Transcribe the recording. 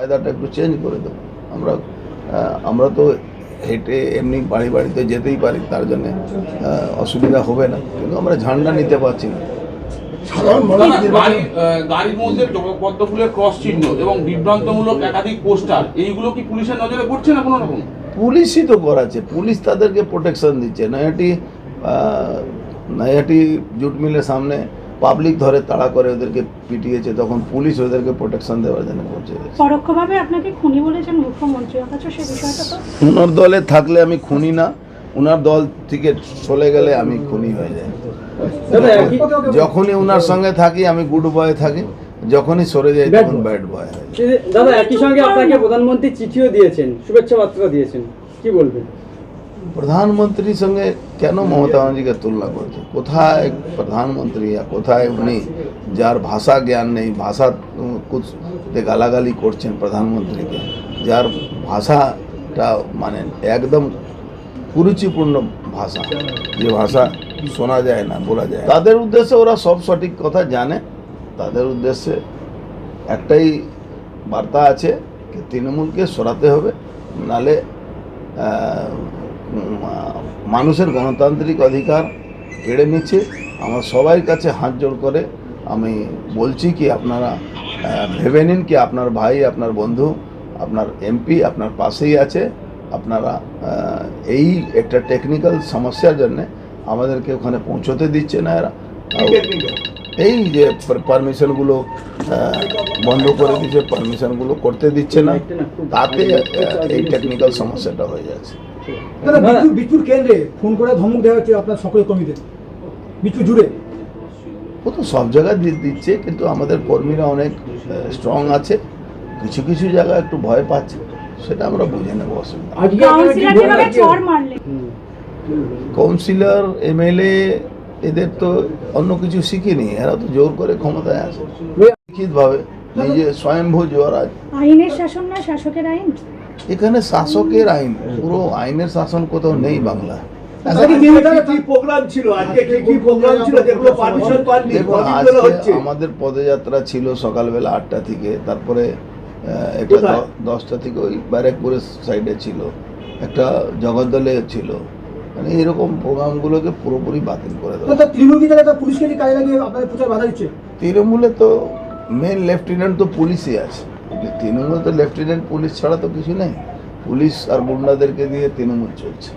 কায়দাটা একটু চেঞ্জ করে দেবো। আমরা আমরা তো হেঁটে এমনি বাড়ি বাড়িতে যেতেই পারি তার জন্য অসুবিধা হবে না। কিন্তু আমরা ঝান্ডা নিতে পারছি না। গাড়ির মধ্যে পদ্ম ফুলের ক্রস চিহ্ন এবং বিভ্রান্তমূলক একাধিক পোস্টার এইগুলো কি পুলিশের নজরে পড়ছে না কোনো রকম? পুলিশই তো করাচ্ছে। পুলিশ তাদেরকে প্রোটেকশন দিচ্ছে। নয়াটি নয়াটি জুট মিলের সামনে পাবলিক ধরে তাড়া করে ওদেরকে পিটিয়েছে তখন পুলিশ ওদেরকে প্রোটেকশন দেওয়ার জন্য পৌঁছে গেছে পরোক্ষভাবে আপনাকে খুনি বলেছেন মুখ্যমন্ত্রী অথচ সে বিষয়টা তো ওনার দলে থাকলে আমি খুনি না ওনার দল থেকে চলে গেলে আমি খুনি হয়ে যাই। যখনই ওনার সঙ্গে থাকি আমি গুড বয় থাকি যখনই সরে যাই তখন ব্যাড বয় হয় দাদা একই সঙ্গে আপনাকে প্রধানমন্ত্রী চিঠিও দিয়েছেন শুভেচ্ছা বার্তা দিয়েছেন কি বলবেন? প্রধানমন্ত্রীর সঙ্গে কেন মমতা ব্যানার্জিকে তুলনা করছে কোথায় প্রধানমন্ত্রী আর কোথায় উনি যার ভাষা জ্ঞান নেই ভাষা উম, কুছ তে গালাগালি করছেন প্রধানমন্ত্রীকে যার ভাষাটা মানে একদম কুরুচিপূর্ণ ভাষা যে ভাষা শোনা যায় না বলা যায় না। তাদের উদ্দেশ্যে ওরা সব সঠিক কথা জানে তাদের উদ্দেশ্যে একটাই বার্তা আছে যে তৃণমূলকে সরাতে হবে নালে আহ, উম, আহ, মানুষের গণতান্ত্রিক অধিকার কেড়ে নিচ্ছে। আমার সবাই কাছে হাত জোড় করে আমি বলছি কি আপনারা ভেবে নিন কি আপনার ভাই আপনার বন্ধু আপনার এমপি আপনার পাশেই আছে। আপনারা এই একটা টেকনিক্যাল সমস্যার জন্যে আমাদেরকে ওখানে পৌঁছতে দিচ্ছে না এরা। এই যে পারমিশনগুলো বন্ধ করে দিচ্ছে পারমিশনগুলো করতে দিচ্ছে না। তাতে এই টেকনিক্যাল সমস্যাটা হয়ে যাচ্ছে। বিজুর কেন্দ্রে ফোন করে ধমক দেওয়া হচ্ছে আপনার সকলের কর্মীদের। বিজু জুড়ে। ও তো সব জায়গায় দিচ্ছে কিন্তু আমাদের কর্মীরা অনেক স্ট্রং আছে। কিছু কিছু জায়গায় একটু ভয় পাচ্ছে সেটা আমরা বুঝে নেব অসুবিধা কাউন্সিলর এমএলএ এদের তো অন্য কিছু শিখিনি এরা তো জোর করে ক্ষমতায় আছে। লিখিতভাবে নিজে স্বয়ংভূ জোয়ারাজ আইনের শাসন না শাসকের আইন? এখানে শাসকের আইন পুরো আইনের শাসন কোথাও নেই বাংলা আজকে আমাদের পদযাত্রা ছিল সকালবেলা আটটা থেকে তারপরে? দ- দশটা থেকে ওই ব্যারাকপুরের সাইডে ছিল। একটা জগদ্দলে ছিল। মানে এরকম প্রোগ্রামগুলোকে পুরোপুরি বাতিল করে দেওয়া। তৃণমূল কি তাহলে একটা পুলিশকে কাজে লাগিয়ে আপনাদের প্রচার বাধা দিচ্ছে? তৃণমূলে তো মেন লেফটেন্যান্ট তো পুলিশই আছে। তৃণমূল তো লেফটেন্যান্ট পুলিশ ছাড়া তো কিছু নেই। পুলিশ আর গুন্ডাদেরকে দিয়ে তৃণমূল চলছে।